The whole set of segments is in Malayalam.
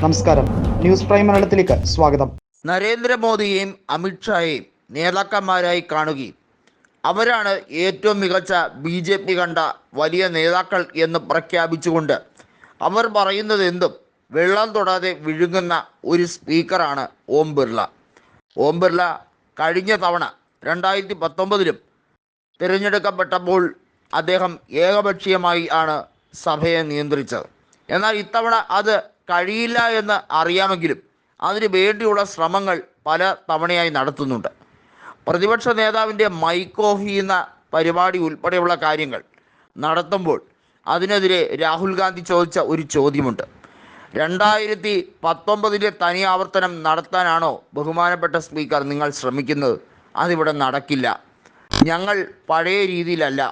നമസ്കാരം. ന്യൂസ് പ്രൈം മലയാളത്തിലേക്ക് സ്വാഗതം. നരേന്ദ്രമോദിയെയും അമിത്ഷായെയും നേതാക്കന്മാരായി കാണുകയും അവരാണ് ഏറ്റവും മികച്ച ബി ജെ പി കണ്ട വലിയ നേതാക്കൾ എന്ന് പ്രഖ്യാപിച്ചുകൊണ്ട് അവർ പറയുന്നത് എന്തും വെള്ളം തൊടാതെ വിഴുങ്ങുന്ന ഒരു സ്പീക്കറാണ് ഓം ബിർള. ഓം ബിർള കഴിഞ്ഞ തവണ രണ്ടായിരത്തി പത്തൊമ്പതിലും തിരഞ്ഞെടുക്കപ്പെട്ടപ്പോൾ അദ്ദേഹം ഏകപക്ഷീയമായി ആണ് സഭയെ നിയന്ത്രിച്ചത്. എന്നാൽ ഇത്തവണ അത് കഴിയില്ല എന്ന് അറിയാമെങ്കിലും അതിനു വേണ്ടിയുള്ള ശ്രമങ്ങൾ പല തവണയായി നടത്തുന്നുണ്ട്. പ്രതിപക്ഷ നേതാവിന്റെ മൈക്ക് ഓഫ് ചെയ്യുന്ന പരിപാടി ഉൾപ്പെടെയുള്ള കാര്യങ്ങൾ നടത്തുമ്പോൾ അതിനെതിരെ രാഹുൽ ഗാന്ധി ചോദിച്ച ഒരു ചോദ്യമുണ്ട്. രണ്ടായിരത്തി പത്തൊമ്പതിലെ തനി ആവർത്തനം നടത്താനാണോ ബഹുമാനപ്പെട്ട സ്പീക്കർ നിങ്ങൾ ശ്രമിക്കുന്നത്? അതിവിടെ നടക്കില്ല. ഞങ്ങൾ പഴയ രീതിയിലല്ല.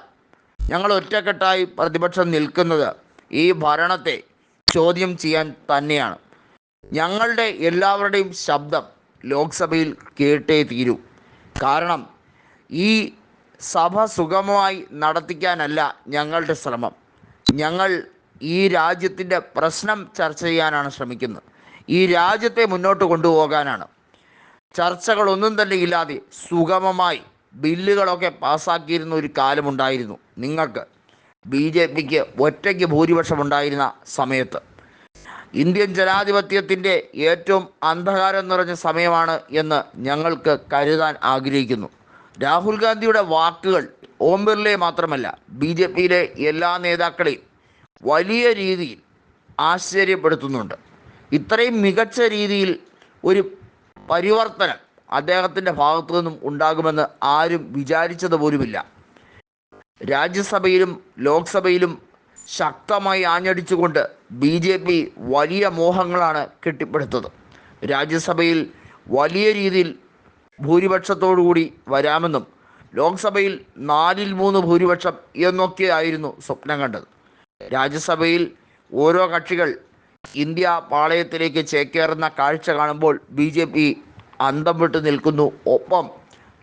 ഞങ്ങൾ ഒറ്റക്കെട്ടായി പ്രതിപക്ഷം നിൽക്കുന്നത് ഈ ഭരണത്തെ ചോദ്യം ചെയ്യാൻ തന്നെയാണ്. ഞങ്ങളുടെ എല്ലാവരുടെയും ശബ്ദം ലോക്സഭയിൽ കേട്ടേ തീരൂ. കാരണം ഈ സഭ സുഗമമായി നടത്തിക്കാനല്ല ഞങ്ങളുടെ ശ്രമം. ഞങ്ങൾ ഈ രാജ്യത്തിന്റെ പ്രശ്നം ചർച്ച ചെയ്യാനാണ് ശ്രമിക്കുന്നത്. ഈ രാജ്യത്തെ മുന്നോട്ട് കൊണ്ടുപോകാനാണ്. ചർച്ചകളൊന്നും തന്നെ ഇല്ലാതെ സുഗമമായി ബില്ലുകളൊക്കെ പാസ്സാക്കിയിരുന്ന ഒരു കാലമുണ്ടായിരുന്നു. നിങ്ങൾക്ക് ബി ജെ പിക്ക് ഒറ്റയ്ക്ക് ഭൂരിപക്ഷമുണ്ടായിരുന്ന സമയത്ത്. ഇന്ത്യൻ ജനാധിപത്യത്തിന്റെ ഏറ്റവും അന്ധകാരം നിറഞ്ഞ സമയമാണ് എന്ന് ഞങ്ങൾക്ക് കരുതാൻ ആഗ്രഹിക്കുന്നു. രാഹുൽ ഗാന്ധിയുടെ വാക്കുകൾ ഓം ബിർളയെ മാത്രമല്ല ബി ജെ പിയിലെ എല്ലാ നേതാക്കളെയും വലിയ രീതിയിൽ ആശ്ചര്യപ്പെടുത്തുന്നുണ്ട്. ഇത്രയും മികച്ച രീതിയിൽ ഒരു പരിവർത്തനം അദ്ദേഹത്തിന്റെ ഭാഗത്തു നിന്നും ഉണ്ടാകുമെന്ന് ആരും വിചാരിച്ചത് പോലുമില്ല രാജ്യസഭയിലും ലോക്സഭയിലും ശക്തമായി ആഞ്ഞടിച്ചുകൊണ്ട് ബി ജെ പി വലിയ മോഹങ്ങളാണ് കെട്ടിപ്പടുത്തത്. രാജ്യസഭയിൽ വലിയ രീതിയിൽ ഭൂരിപക്ഷത്തോടുകൂടി വരാമെന്നും ലോക്സഭയിൽ നാലിൽ മൂന്ന് ഭൂരിപക്ഷം എന്നൊക്കെയായിരുന്നു സ്വപ്നം കണ്ടത്. രാജ്യസഭയിൽ ഓരോ കക്ഷികൾ ഇന്ത്യ പാളയത്തിലേക്ക് ചേക്കേറുന്ന കാഴ്ച കാണുമ്പോൾ ബി ജെ പി അന്തം വിട്ട് നിൽക്കുന്നു. ഒപ്പം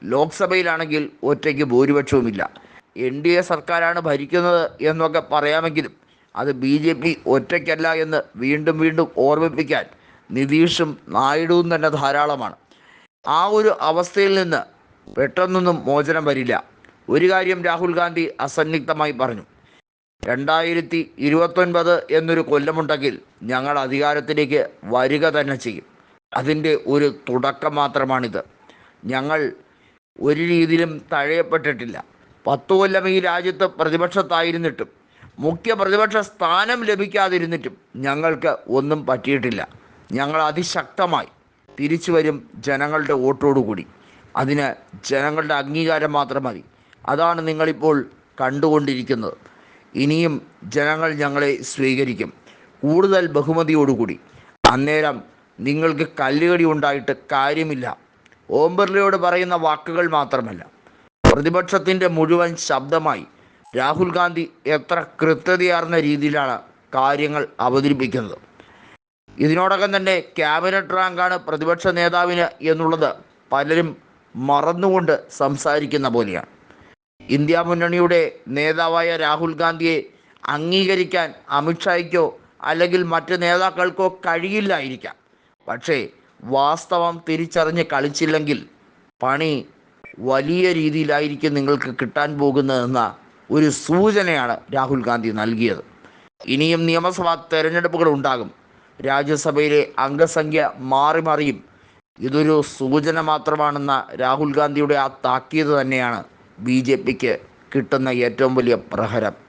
ലോക്സഭയിലാണെങ്കിൽ ഒറ്റയ്ക്ക് ഭൂരിപക്ഷവുമില്ല. എൻ ഡി എ സർക്കാരാണ് ഭരിക്കുന്നത് എന്നൊക്കെ പറയാമെങ്കിലും അത് ബി ജെ പി ഒറ്റയ്ക്കല്ല എന്ന് വീണ്ടും വീണ്ടും ഓർമ്മിപ്പിക്കാൻ നിതീഷും നായിഡുവും തന്നെ ധാരാളമാണ്. ആ ഒരു അവസ്ഥയിൽ നിന്ന് പെട്ടെന്നൊന്നും മോചനം വരില്ല. ഒരു കാര്യം രാഹുൽ ഗാന്ധി അസന്നിഗ്ധമായി പറഞ്ഞു. രണ്ടായിരത്തി ഇരുപത്തൊൻപത് എന്നൊരു കൊല്ലമുണ്ടെങ്കിൽ ഞങ്ങൾ അധികാരത്തിലേക്ക് വരിക തന്നെ ചെയ്യും. അതിന്റെ ഒരു തുടക്കം മാത്രമാണിത്. ഞങ്ങൾ ഒരു രീതിയിലും തഴയപ്പെട്ടിട്ടില്ല. പത്തു കൊല്ലം ഈ രാജ്യത്ത് പ്രതിപക്ഷത്തായിരുന്നിട്ടും മുഖ്യ പ്രതിപക്ഷ സ്ഥാനം ലഭിക്കാതിരുന്നിട്ടും ഞങ്ങൾക്ക് ഒന്നും പറ്റിയിട്ടില്ല. ഞങ്ങൾ അതിശക്തമായി തിരിച്ചു വരും ജനങ്ങളുടെ വോട്ടോടുകൂടി അതിന് ജനങ്ങളുടെ അംഗീകാരം മാത്രം മതി. അതാണ് നിങ്ങളിപ്പോൾ കണ്ടുകൊണ്ടിരിക്കുന്നത്. ഇനിയും ജനങ്ങൾ ഞങ്ങളെ സ്വീകരിക്കും. കൂടുതൽ ബഹുമതിയോടുകൂടി അന്നേരം നിങ്ങൾക്ക് കല്ലുകടി ഉണ്ടായിട്ട് കാര്യമില്ല. ഓം ബിർളയോട് പറയുന്ന വാക്കുകൾ മാത്രമല്ല. പ്രതിപക്ഷത്തിന്റെ മുഴുവൻ ശബ്ദമായി രാഹുൽ ഗാന്ധി എത്ര കൃത്യതയാർന്ന രീതിയിലാണ് കാര്യങ്ങൾ അവതരിപ്പിക്കുന്നത്. ഇതിനോടകം തന്നെ ക്യാബിനറ്റ് റാങ്കാണ് പ്രതിപക്ഷ നേതാവിന് എന്നുള്ളത് പലരും മറന്നുകൊണ്ട് സംസാരിക്കുന്ന പോലെയാണ്. ഇന്ത്യ മുന്നണിയുടെ നേതാവായ രാഹുൽ ഗാന്ധിയെ അംഗീകരിക്കാൻ അമിത്ഷായ്ക്കോ അല്ലെങ്കിൽ മറ്റ് നേതാക്കൾക്കോ കഴിയില്ലായിരിക്കാം. പക്ഷേ വാസ്തവം തിരിച്ചറിഞ്ഞ് കളിച്ചില്ലെങ്കിൽ പണി വലിയ രീതിയിലായിരിക്കും നിങ്ങൾക്ക് കിട്ടാൻ പോകുന്നതെന്ന ഒരു സൂചനയാണ് രാഹുൽ ഗാന്ധി നൽകിയത്. ഇനിയും നിയമസഭാ തെരഞ്ഞെടുപ്പുകൾ ഉണ്ടാകും. രാജ്യസഭയിലെ അംഗസംഖ്യ മാറി മറിയും. ഇതൊരു സൂചന മാത്രമാണെന്ന രാഹുൽ ഗാന്ധിയുടെ ആ താക്കീത് തന്നെയാണ് ബി ജെ പിക്ക് കിട്ടുന്ന ഏറ്റവും വലിയ പ്രഹരം.